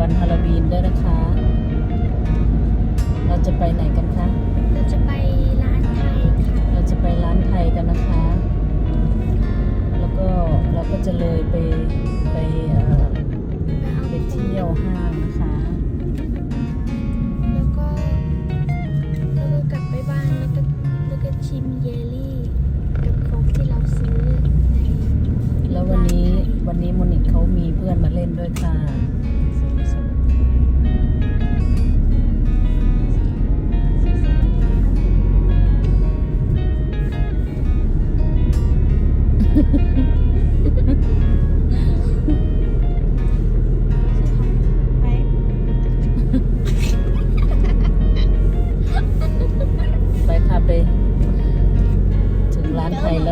วันฮาโลวีนด้วยนะคะ เราจะไปไหนกันคะ เราจะไปร้านไทยค่ะ เราจะไปร้านไทยกันนะคะ แล้วก็เราก็จะเลยไปไปเอ่อไปเอาไปเที่ยวห้าง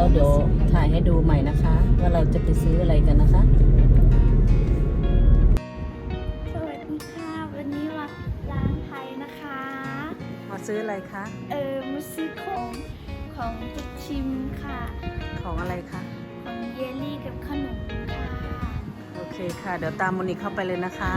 แล้วเดี๋ยวถ่ายให้ดูใหม่นะคะ ว่าเราจะไปซื้ออะไรกันนะคะ สวัสดีค่ะ วันนี้มาร้านไทยนะคะ มาซื้ออะไรคะ เออมาซื้อของของจะชิมค่ะ ของอะไรคะ ของเยลลี่กับขนมค่ะ โอเคค่ะ เดี๋ยวตามโมนิกเข้าไปเลยนะคะ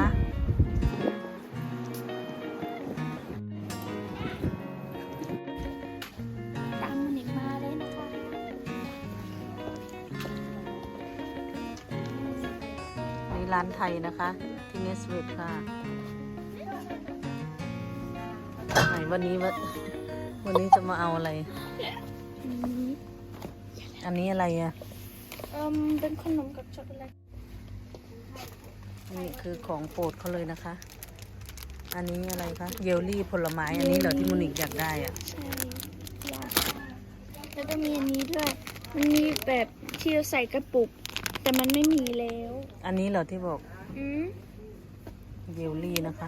ร้านไทยนะคะที่เนสเวทค่ะไหนวันนี้วันวันนี้จะมาเอาอะไรอืมอันนี้อะไรอะเอิมเป็นขนมกับช็อกโกแลตนี่คือของโปรดเขาเลยนะคะ อันนี้อะไรคะเยลลี่ผลไม้อันนี้เหรอที่โมนิกอยากได้อะใช่อยากแล้วก็มีอันนี้ด้วย มันมีแบบที่เราใส่กระปุก แต่มันไม่มีแล้ว อันนี้เหรอที่บอกอืมเยลลี่นะคะ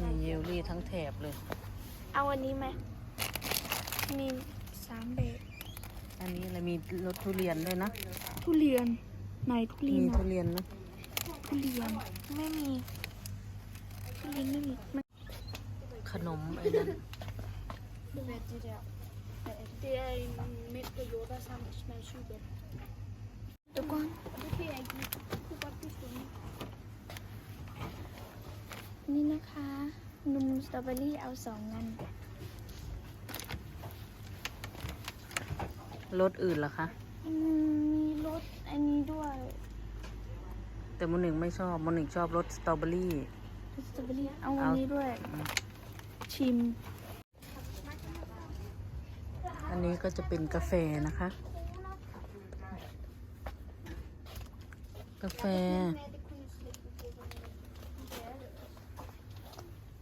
นี่เยลลี่ทั้งแถบเลย เอาอันนี้ไหมมีสามแบบอันนี้อะไรมีรสทุเรียนด้วยนะ ทุเรียนไหนทุเรียมีนทุอะเรียนนะทุเรียนไม่มีทุเรียนไม่มีมันขนมไอ้นั่น Det er en mælk og jordbær sammen, det smager sygt godt. Det går Det kan jeg ikke lide. Det kunne godt blive stående. นี่นะคะ นมสตรอเบอรี่เอาสองอันรสอื่นเหรอคะ อืมมีรสอันนี้ด้วยแต่โมนิกไม่ชอบโมนิกชอบรสสตรอเบอรี่สตรอเบอรี่เอาอันเอานี้ด้วย ชิมอั นนี้ก็จะเป็นกาแฟนะคะ กาแฟ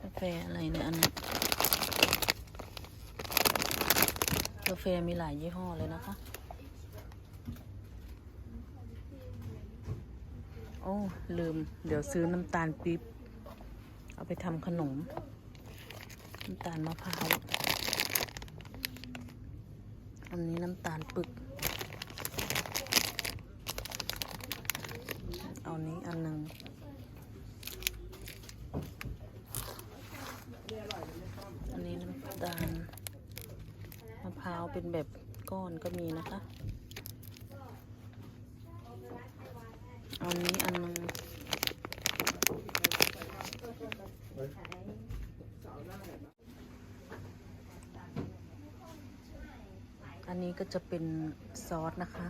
กาแฟอะไรเนี่ยอันนี้กาแฟมีหลายยี่ห้อเลยนะคะ โอ้ลืม เดี๋ยวซื้อน้ำตาลปี๊บ เอาไปทำขนม น้ำตาลมะพร้าว อันนี้น้ำตาลปึก เอานี้อันหนึ่งอันนี้น้ำตาลมะพร้าวเป็นแบบก้อนก็มีนะคะ เอานี้อันหนึง อันนี้ก็จะเป็นซอสนะคะ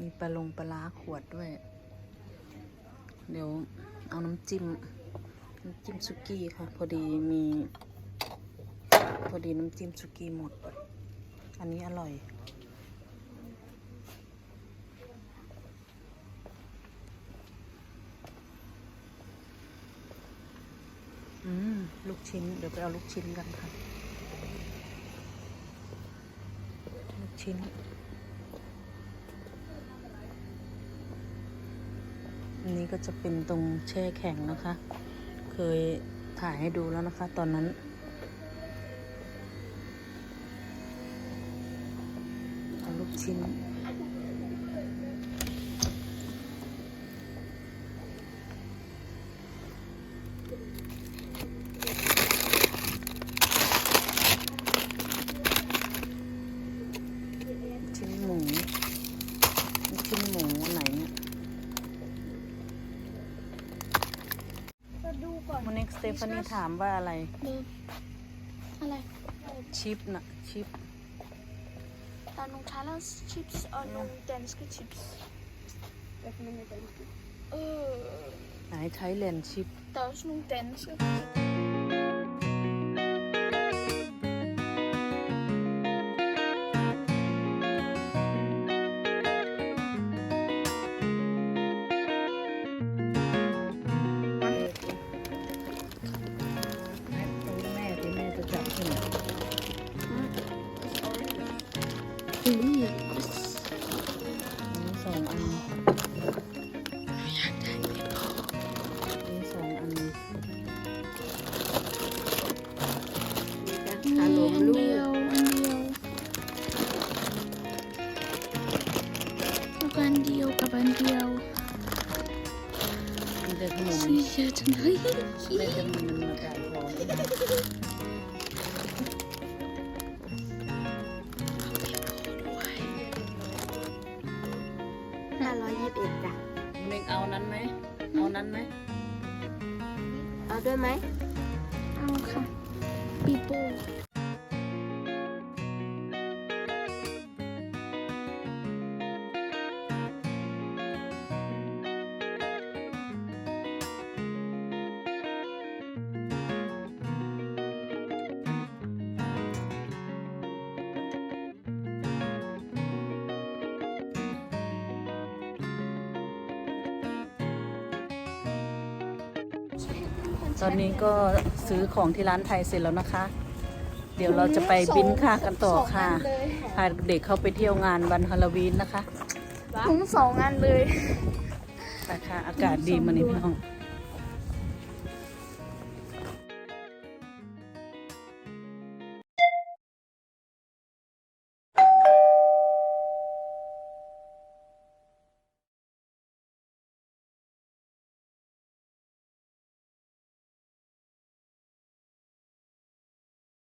มีปลาลงปลาร้าขวดด้วย เดี๋ยวเอาน้ำจิ้ม น้ำจิ้มสุกี้ค่ะ พอดีมี พอดีน้ำจิ้มสุกี้หมด อันนี้อร่อย อืม ลูกชิ้น เดี๋ยวไปเอาลูกชิ้นกันค่ะ ลูกชิ้นอันนี้ก็จะเป็นตรงแช่แข็งนะคะ เคยถ่ายให้ดูแล้วนะคะ ตอนนั้น เอาลูกชิ้น ชิ้นหมู เตฟานีถามว่าอะไรเดิมอะไรชิปนะชิปตอนนงทาแล้วชิปส์ออนนงแดน อุ้ยมีสองอันมีสองอันมีอันเดียวอันเดียวลูกอันเดียวกับอันเดียวมีแต่ขนมสีเยอะจังเลยแม่จะมีมันมาจ่ายของ เอ็ดจ้ะเมงเอานั้นไหมเอานั้นไหมเอาด้วยไหม ตอนนี้ก็ซื้อของที่ร้านไทยเสร็จแล้วนะคะ เดี๋ยวเราจะไปบินค่ากันต่อค่ะพาเด็กเข้าไปเที่ยวงานวันฮาโลวีนนะคะถุงสองอันเลยแต่ค่ะอากาศดีมานี่พี่น้อง